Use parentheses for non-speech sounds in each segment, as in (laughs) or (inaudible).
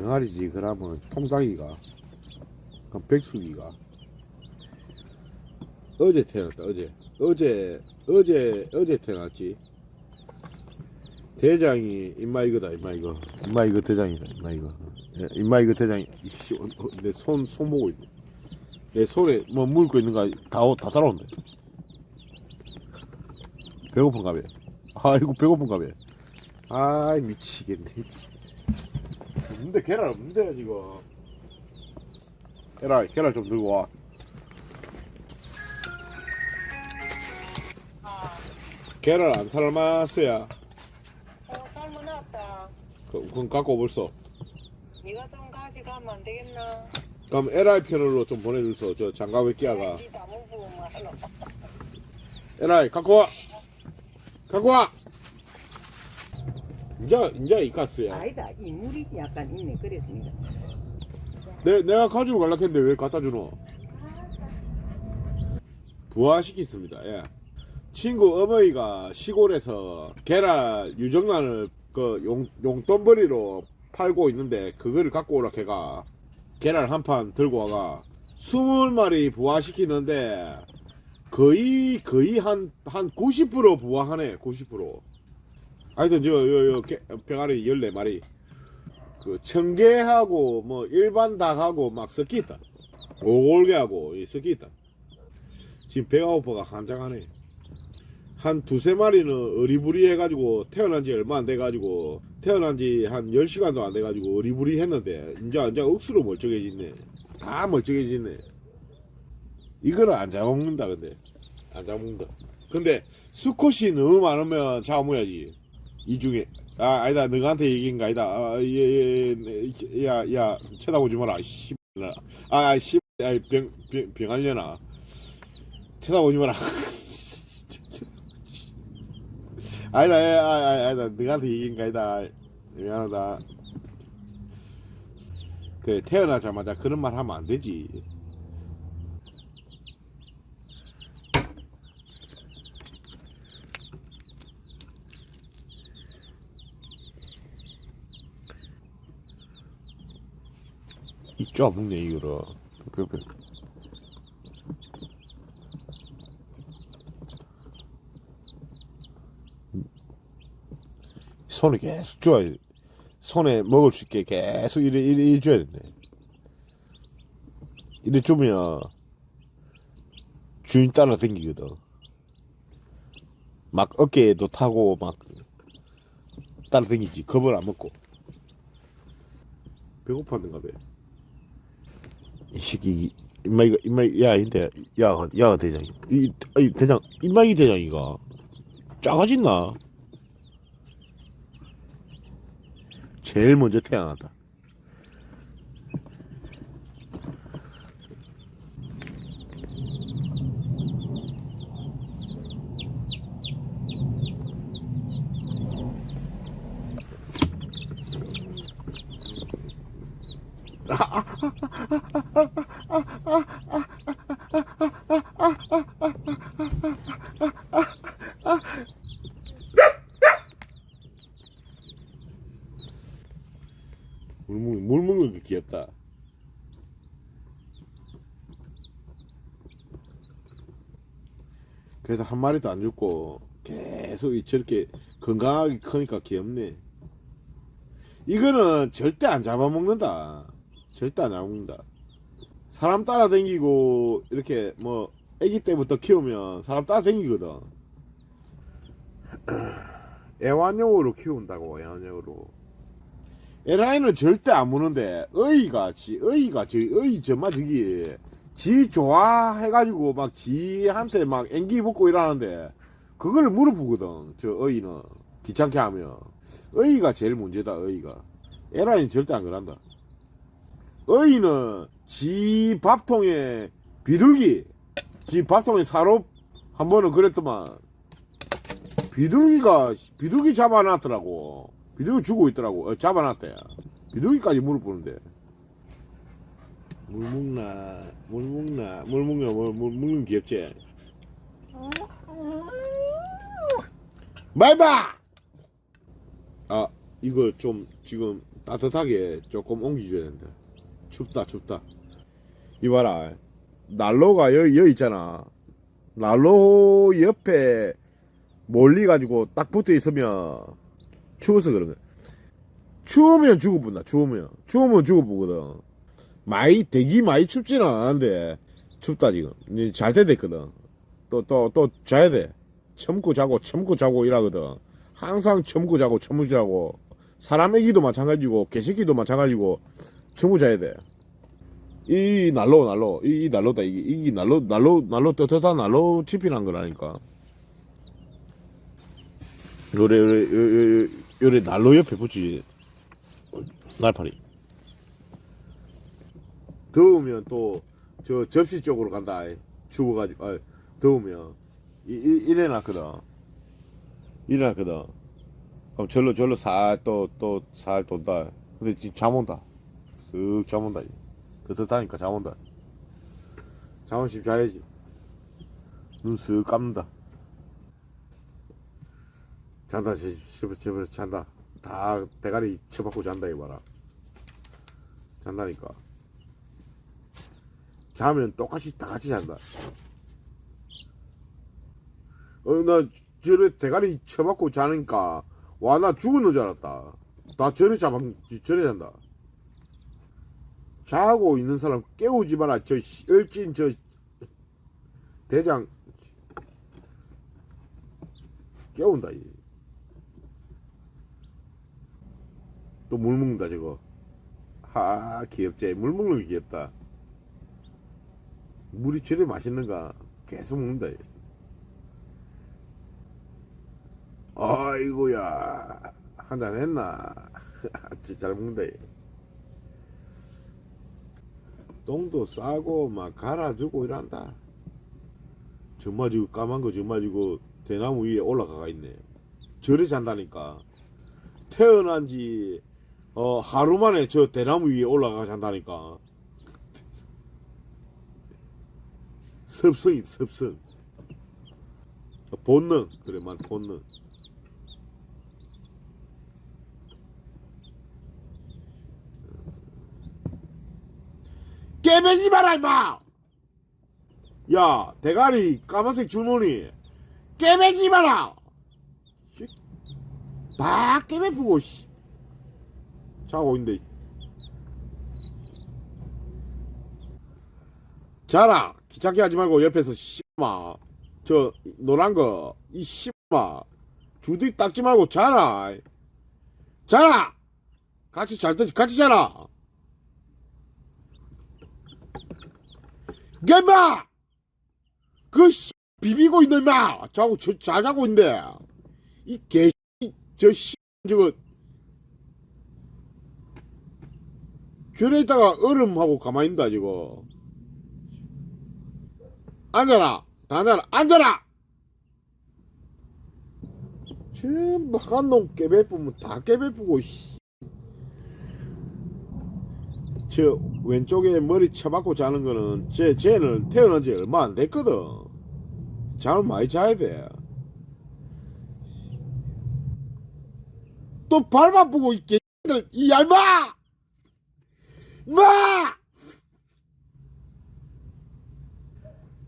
병아리지 그러면 통닭이가 그럼 백숙이가. 어제 태어났다 어제. 어제 어제 어제 태어났지. 대장이 임마 이거다 임마 이거. 임마 이거 대장이다 임마 이거. 예, 임마 이거 대장이. 어, 내손손 보고 있네. 내 손에 뭐 물고 있는 거다다 따라온다 배고픈가 봐. 아이고 배고픈가 봐. 아이 미치겠네 근데 계란 없는데 지금. 계란 계란 좀 들고 와. 계란 안 삶았어야. 어, 삶은 왔다. 그- 그건 갖고 벌써. 네가 좀 가져가면 안 되겠나? 그럼 LI 편으로 좀 보내줄서 저 장갑에 끼야가. 지 나무 부으면 하나. LI 갖고 와! 갖고 와 이제 이제 이카스야 아니다 인물이 약간 있네 그랬습니다 내, 내가 가지고 갈라 했는데 왜 갖다 주노? 부화시켰습니다. 예. 친구 어머니가 시골에서 계란 유정란을 그 용, 용돈벌이로 팔고 있는데 그거를 갖고 오라 걔가 계란 한 판 들고 와가 스물 마리 부화시키는데 거의 거의 한 한 90% 부화하네 90% 하여튼 저요요 병아리 14마리 그 청개하고 뭐 일반 닭하고 막 섞여 있다. 오골개하고 이 섞여 있다. 지금 배가 고파가 한장하네. 한 두세 마리는 어리부리 해가지고 태어난 지 얼마 안 돼가지고 태어난 지 한 10시간도 안 돼가지고 어리부리 했는데 이제 이제 억수로 멀쩡해지네. 다 멀쩡해지네. 이거를 안 잡아먹는다 근데 안 잡아먹는다. 근데 수컷이 너무 많으면 잡아먹어야지. 이 중에. 아 아니다. 너한테 얘기한 거 아니다. 아예예야야 쳐다보지 마라 씨아씨병병 병할려나. 쳐다보지 마라. (laughs) 아니다 아, 아, 아니다. 너한테 얘기한 거 아니다. 미안하다. 그래 태어나자마자 그런 말 하면 안 되지 있죠 먹네 이거를 뿅뿅뿅. 손에 계속 줘야 돼. 손에 먹을 수 있게 계속 이래 이래, 이래 줘야 된대. 이래 주면 주인 따라 댕기거든. 막 어깨에도 타고 막 따라 댕기지. 겁을 안 먹고. 배고팠는가 봐 이 새끼 임마이가 임마이 야 근데 야가 야가 대장. 이 아니 대장 임마이 대장이가 작아진나. 제일 먼저 태어났다 물, 먹, 물 먹는 게 귀엽다. 그래서 한 마리도 안 죽고 계속 이- 저렇게 건강하게 크니까 귀엽네. 이거는 절대 안 잡아먹는다 절대 안 잡아먹는다. 사람 따라다니고 이렇게 뭐 아기 때부터 키우면 사람 따라다니거든. (clears throat) 애완용으로 키운다고 애완용으로. 에라이는 절대 안 무는데 어이가 지 어이가 저 어이 정말 저기 지 좋아해가지고 막 지한테 막 앵기 붙고 이러는데 그걸 물어보거든 저 어이는. 귀찮게 하면. 어이가 제일 문제다 어이가. 에라이는 절대 안 그런다 어이는 지 밥통에 비둘기 지 밥통에 사롭 한 번은 그랬더만. 비둘기가 비둘기 잡아놨더라고. 비둘기 주고 있더라고. 어, 잡아놨대. 비둘기까지 물어보는데. 물 먹나 물 먹나 물 먹나 물, 물 먹는 귀엽지? 말봐! 아 이걸 좀 지금 따뜻하게 조금 옮겨줘야 된다. 춥다 춥다. 이봐라 난로가 여기, 여기 있잖아. 난로 옆에 멀리 가지고 딱 붙어 있으면 추워서 그런 거야. 추우면 죽어본다. 추우면 추우면 죽어보거든. 많이 되기 많이 춥지는 않은데 춥다 지금. 이제 잘때 됐거든. 또 또 또 자야 돼. 참고 자고 참고 자고 이러거든. 항상 참고 자고 참고 자고 사람 애기도 마찬가지고 개새끼도 마찬가지고 참고 자야 돼. 이 난로 난로 이, 이 난로다 이게 이 난로 난로 난로 떳떳한 난로 집이란 거라니까. 요래 요래 요래 요래, 난로 옆에 붙지 날파리. 더우면 또 저 접시 쪽으로 간다. 추워가지고 아, 더우면 이, 이, 이래 놨거든. 이래 놨거든. 그럼 절로 절로 살 또 또 살 돈다. 근데 지금 잠 온다. 쓱잠 온다. 뜨뜻하니까 잠 온다. 잠은 좀 자야지. 눈쓱 감는다. 잔다, 제, 제발, 제발, 잔다. 다 대가리 쳐박고 잔다, 이 봐라. 잔다니까. 자면 똑같이 다 같이 잔다. 어, 나 저래 대가리 쳐박고 자니까, 와, 나 죽었는 줄 알았다. 나 저래 잡아, 저래 잔다. 자고 있는 사람 깨우지 마라. 저 씨- 얼찐 저 대장 깨운다. 이. 또물 먹는다 저거. 하 귀엽지. 물 먹는 게 귀엽다. 물이 저리 맛있는가 계속 먹는다. 이. 아이고야 한 잔 했나? (laughs) 진짜 잘 먹는다. 이. 똥도 싸고 막 갈아주고 이란다. 정말 지고 까만 거 정말 지고 대나무 위에 올라가 있네. 저리 잔다니까. 태어난 지 어, 하루 만에 저 대나무 위에 올라가 잔다니까. (laughs) 습성이 습성. 본능 그래 만 본능. 깨매지 마라 임마! 야 대가리 까만색 줄무늬 깨매지 마라! 씨, 다 깨매쁘고 씨. 자고 있는데. 자라 귀찮게 하지 말고 옆에서 씨마. 저 노란 거이 씨마. 주둥이 닦지 말고 자라. 자라! 같이 잘때 같이 자라 gem마 그 씨, 비비고 있는 마 자고 저, 잘 자고 있는데 이 개 저 씨 저거. 귤에 있다가 얼음하고 가만히 있다 저거. 앉아라. 다 앉아라 앉아라! 전부 한놈 깨배쁘면 다 깨배쁘고 씨. 저 왼쪽에 머리 쳐박고 자는 거는 쟤 쟤는 태어난 지 얼마 안 됐거든. 잠을 많이 자야 돼. 또 보고 이 개들 이 얄마! 마!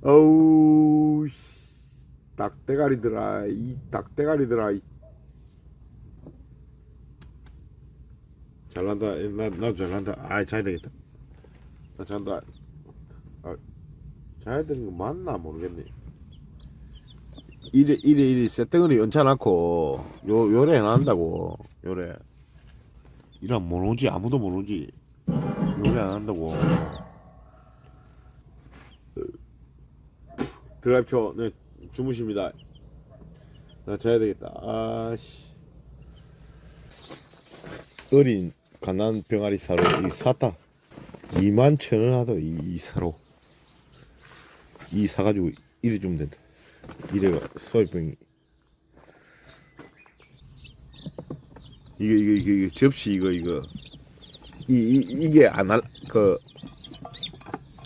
어우 씨. 닭대가리들아 이 닭대가리들아 이. 잘난다. 나, 나도 잘난다. 아 자야 되겠다. 나 잔다. 아, 자야 되는 거 맞나 모르겠네. 이래 이래 이래 세덩어리 얹혀놓고 요 요래 해놔한다고 요래. 이런 못 오지. 아무도 못 오지. 요래 안 한다고. 드라이브초 네 주무십니다. 나 자야 되겠다. 아씨. 어린 가난 병아리 사로 이 사다. 2만 천 원 하더라 이, 이 사로. 이 사가지고 이래 주면 된다. 이래가 소화병이. 이거 이거, 이거 접시 이거 이거. 이, 이 이게 안할그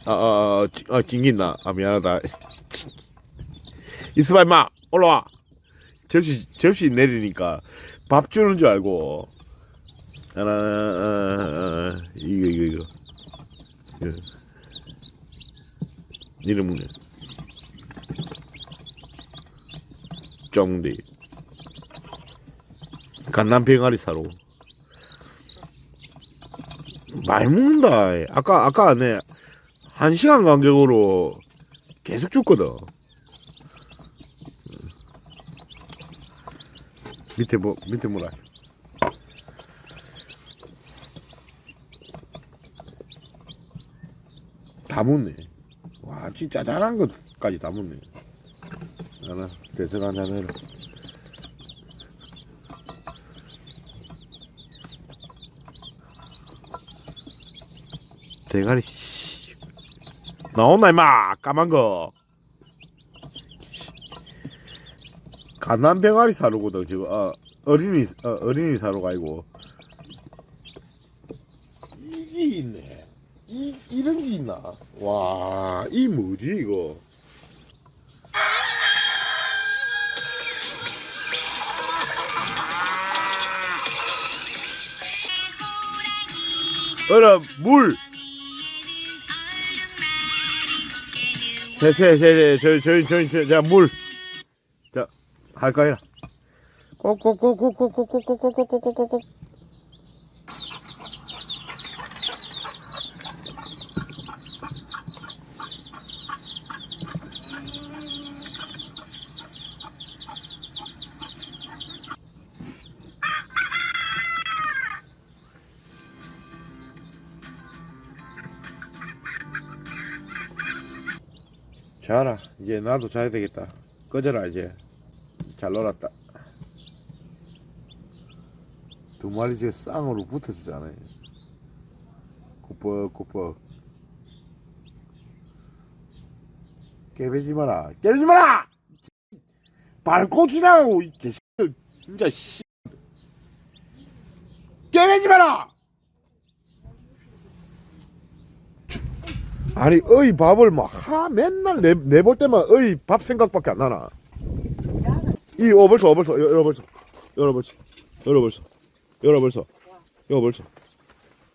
아, 아, 아, 찡- 아, 찡긴다. 아, 미안하다. 이스바 임마, 올라와. 접시, 접시 내리니까 밥 주는 줄 알고 하나, 아, 아, 이거, 이거, 이거. 이거. 이름 먹네. 정대. 갓난 병아리 사로. 많이 먹는다. 아까, 아까 내, 한 시간 간격으로 계속 줬거든. 밑에 뭐, 밑에 뭐라. 다 묻네. 와, 진짜 잘한 것까지 다 묻네. 하나, 대선 한잔 해라. 대가리, 씨. 나온나, 임마! 까만 거. 갓난 병아리 사료거든, 지금. 어, 어린이, 어, 어린이 사료가 아니고. 이게 있네. 이, 이런 게 있나? 와, 이 뭐지, 이거? 어라, 물! 대체, 대체, 저희, 저희, 저희, 저희, 자, 물! 자, 할까 해라. 꼭꼭꼭꼭꼭꼭꼭꼭꼭꼭꼭꼭 나도 자야 되겠다. 꺼져라 이제. 잘 놀았다. 두 마리 제 쌍으로 붙었잖아요 꾸벅꾸벅. 깨배지 마라. 깨배지 마라! 지나가고 이 개새들. 진짜 씨. 깨배지 마라 아니 어이 밥을 막하 맨날 내 내볼 때만 어이 밥 생각밖에 안 나나. 이 어 벌써 어 벌써 열어 벌써. 열어 벌써. 열어 벌써. 열어 벌써. 요 벌써.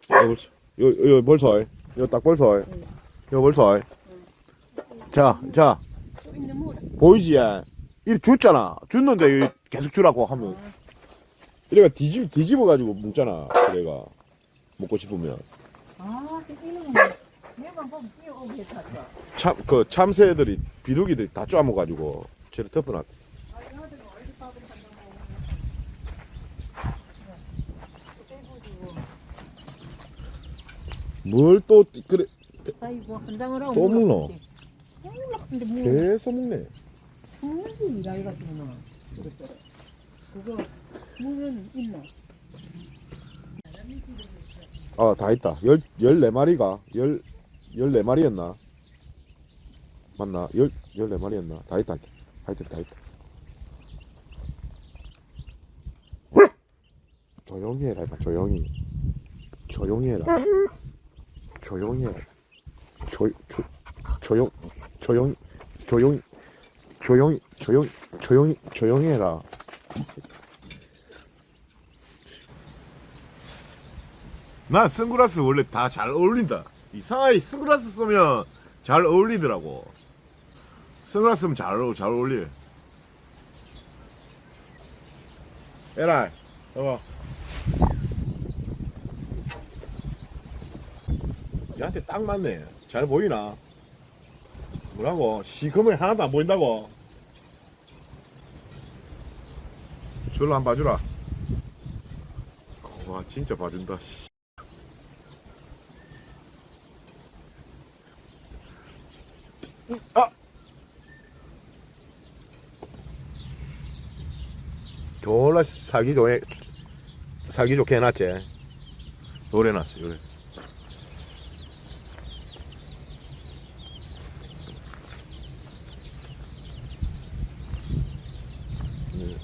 요 벌써. 벌써. 요딱 벌써. 요 벌써. 자자. 또 있는 물. 보이지? 이 줬잖아. 줬는데 이 계속 주라고 하면. 이래가 뒤집 뒤집어 가지고 먹잖아 그래가. 먹고 싶으면. 아, 참 그 참새들이 비둘기들이 다 쪼아먹어가지고 쟤를 덮어놨. 뭘또 그래 아이고 한 장을 하고 또 먹노? 몰라 근데 뭐 계속 먹네. 청년이 일하기 같은 거 그거 물은 있나 아 다 있다. 열 열네 마리가 열 열네 마리였나? 맞나? 열 열네 마리였나? 다 있다. 하여튼 다 있다. 조용히 해라, 임마, 조용히. 조용히 해라. 조용히 해라. 조, 조, 조용, 조용, 조용, 조용히, 조용, 조용히, 조용히 해라. 나 선글라스 원래 다 잘 어울린다. 이상하게 선글라스 쓰면 잘 어울리더라고. 선글라스 쓰면 잘, 잘 어울려. 에라, 봐봐. 얘한테 딱 맞네. 잘 보이나? 뭐라고? 시커멓게 하나도 안 보인다고? 저로 한 번 봐주라. 와, 진짜 봐준다. 씨. 아! 졸라 살기 좋게 살기 좋게 해놨지. 요래 놨어 요래. 네.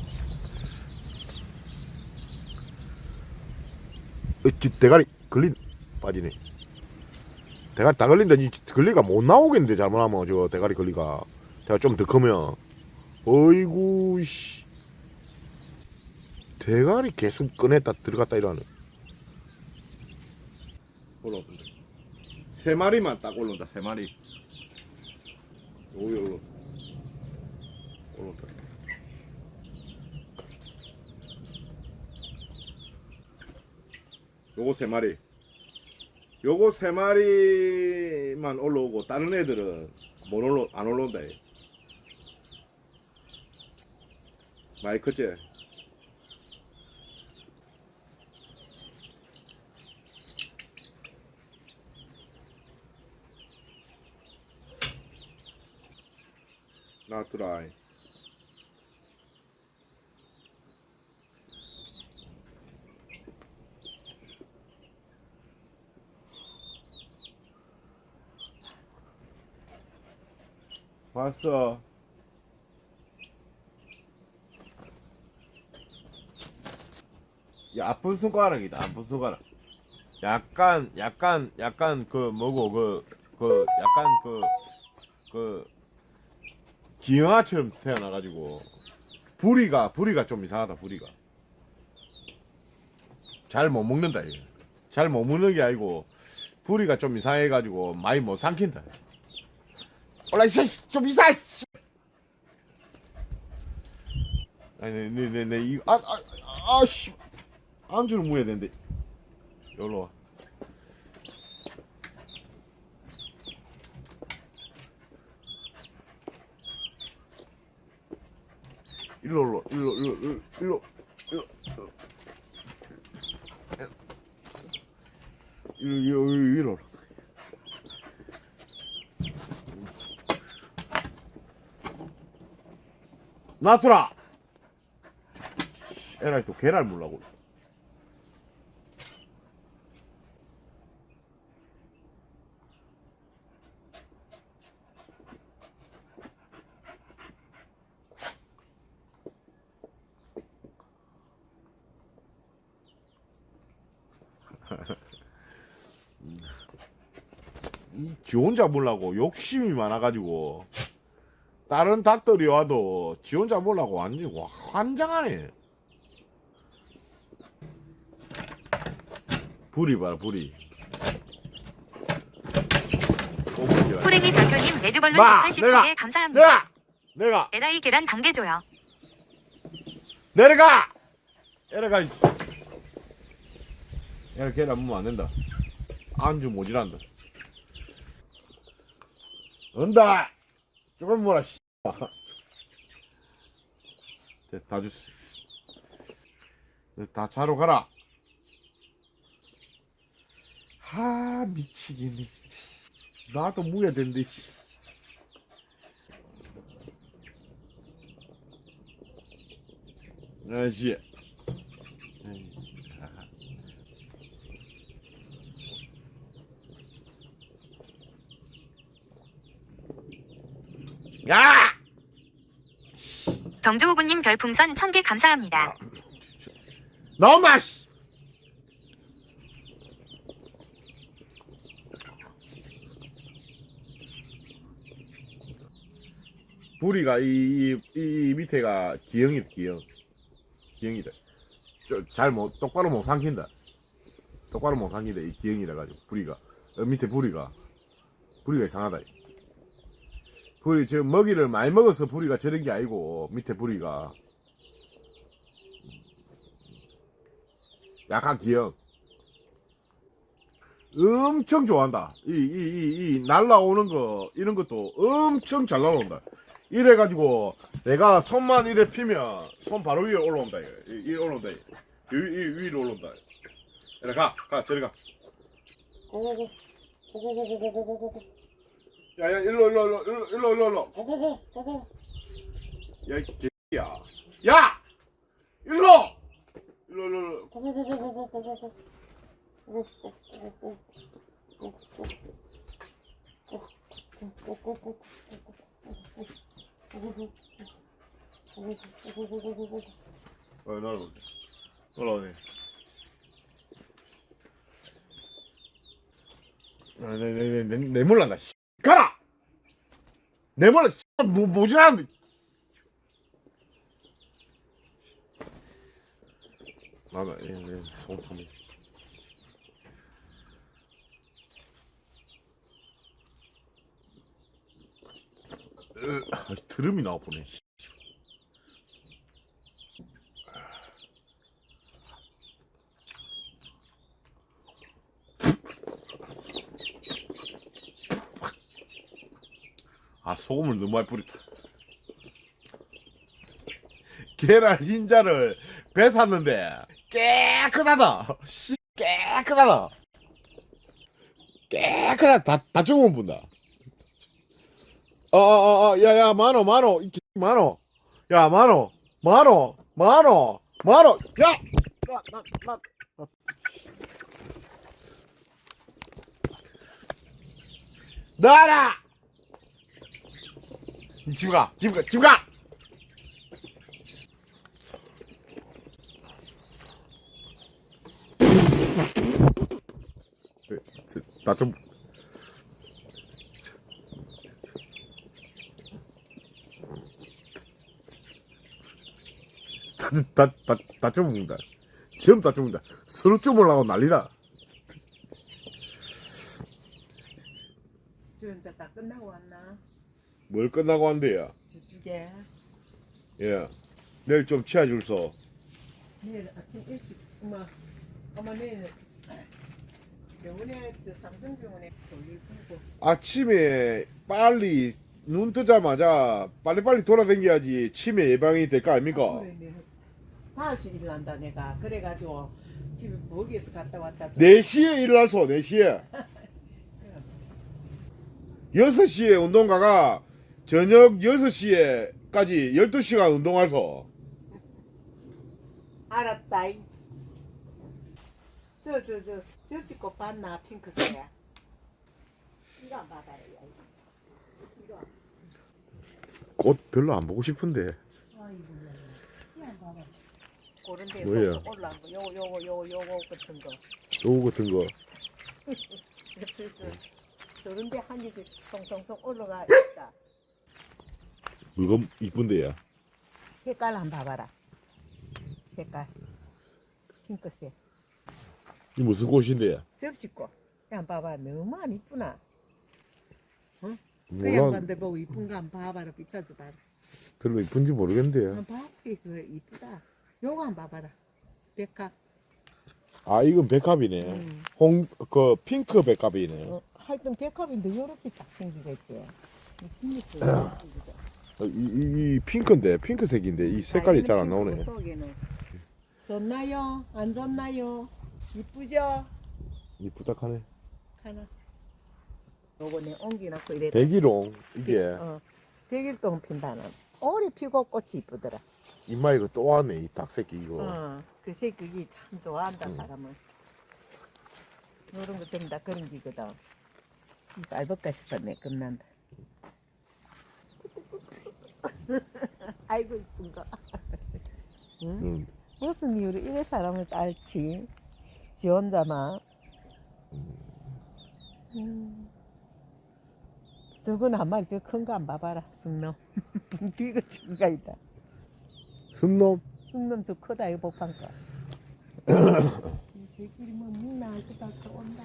어찌 대가리 걸린 빠지네. 대가리 다 걸린다. 이 걸리가 못 나오겠는데 잘못하면. 저 대가리 걸리가. 대가 좀 더 크면. 어이구 씨 대가리 계속 꺼냈다 들어갔다 이러네 올라온다. 세 마리만 딱 올라온다. 세 마리. 여기 올라. 올라온다. 요거 세 마리. 요거 세 마리만 올라오고 다른 애들은 못 올라 안 올라온다. 얘. 컸지? 나트라이. 왔어. 야, 아픈 손가락이다. 아픈 손가락. 약간 약간 약간 그 뭐고 그 그 약간 그그 기형아처럼 태어나가지고 부리가 부리가 좀 이상하다 부리가. 잘 못 먹는다 이거 잘못 먹는 게 아니고 부리가 좀 이상해가지고 많이 못 삼킨다. 올라 이씨 좀 이상 씨. 아니 네네네 이거 아아 아씨. 안주를 무해야 되는데. 여기로 와 일로 올라 일로 일로 일로 일로 일로. 일로 일로 올라 놔두라! 에라이 또 개랄 몰라고. 지 혼자 몰라고 욕심이 많아가지고 다른 닭들이 와도 지 혼자 몰라고 완전 와, 환장하네. 불이 봐라 불이. 호랭이 별표님 레드벌룬 마, 80개에 감사합니다. 내가 내가. 에라이 계란 단계 줘요. 내려가! 내려가 야안 먹으면 안 된다. 안주 모질한다 온다. 조금 뭐라 씨. 네, 다 줬어 네, 다 자러 가라. 하 미치겠네 진짜 나도 무야 된대 씨. 아씨 야! 경주호구님 별풍선 1000개 감사합니다. 나온다 씨. 부리가 이, 이, 이 밑에가 기형이다 기형. 기형이다. 잘못 똑바로 못 삼킨다. 똑바로 못 삼킨다 이 기형이라 가지고 부리가. 어, 밑에 부리가. 부리가 이상하다 부리 저 먹이를 많이 먹어서 부리가 저런 게 아니고 밑에 부리가. 약간 기형. 엄청 좋아한다. 이 이 이 이 날라오는 거 이런 것도 엄청 잘 날라온다. 이래 가지고 내가 손만 이래 피면 손 바로 위에 올라온다. 이거. 이, 이 올라온다. 이거. 이, 이 위로 올라온다. 이래 가가 저리 가. 고고고 고고고고고고고고 야야 일로 일로 일로 일로 일로 일로 일로 고고고 고고 야이 개야 야 일로 일로 일로 일로 고고고고고고고고 어, 날아오네. 올라오네. 아, 내, 내, 내, 내, 내 몰란다! 내 말로 뭐 뭐지 하는데? 나나 얘 손톱 으, 아, 드름이 나와보네. 아 소금을 너무 많이 뿌렸다. 계란 흰자를 배 샀는데 깨끗하다. 씨, 깨끗하다. 깨끗하다. 다, 다 죽으면 분다. 어어어 야야 만원 만원 이 개, 만원 야 만원 만원 만원 만원 야나 나 나 나라 집 가 집 가 집 가 나좀 다다다다 쪄먹는다. 지금 다 쪄먹는다. 서로 쪄먹으려고 난리다. 저 이제 다 끝나고 왔나? 뭘 끝나고 한대요. 저쪽에 예. 내일 좀 치아줄서. 내일 아침 일찍 엄마 엄마 내일 병원에 저 삼성병원에 볼일 보고 아침에 빨리 눈 뜨자마자 빨리빨리 돌아다녀야지 치매 예방이 될 거 아닙니까? 내가 다시 일난다 내가 그래가지고 집에 모기에서 갔다 왔다 4시에 일어날소 4시에 6시에 (laughs) 운동 가가 저녁 6시에까지 12시간 운동할소. 알았다이 저저 저 접시꽃 봤나 핑크색 이거 안 받아요 이거. 꽃 별로 안 보고 싶은데. 아이고 이거 안 받아 그런 데 뭐예요? 올라온 거. 요거 요거 요거 요거 같은 거. 요거 같은 거. (laughs) 저, 저, 저런 데한 개씩 송송송 올라가 있다 이거 이쁜데요 색깔 한번 봐봐라. 색깔. 핑크색. 이 무슨 꽃인데요? 접시꽃. 한 봐봐. 너무 안 이쁘나? 그 몰라 양반들 보고 이쁜 거한 봐봐라. 비춰줘봐라. 별로 이쁜지 모르겠는데요. 한 봐봐. 이거 이쁘다. 요거 한 봐봐라. 백합. 아 이건 백합이네. 음. 홍 그 핑크 백합이네. 어, 하여튼 백합인데 요렇게 딱이 어, (clears throat) 이, 이, 이 핑크인데 핑크색인데 이 색깔이 잘 안 나오네. 속에는 좋나요? 안 좋나요? 이쁘죠? 이쁘다 하네. 하나. 요거 내 옮기놓고 이래 백일홍 이게. 어, 백일동 핀다는. 오래 피고 꽃이 이쁘더라. 이마 이거 또 왔네 이 닭새끼 이거. 어, 그 새끼 참 좋아한다 음. 사람은 요런 거 전부 다 그런 기거든. 집 알볼까 싶었네 끝난다 (laughs) 아이고 이쁜 거. 응? 음, 무슨 이유로 이래 사람을 딸지? 지 혼자만. 음. 저건 한 마리 저 큰 거 안 봐봐라. 순놈. (laughs) 뒤가 친가 있다. 순놈? 순놈 저 크다 이거 복판가 (coughs) 이 새끼리 뭐 묵나 하시다 또 온다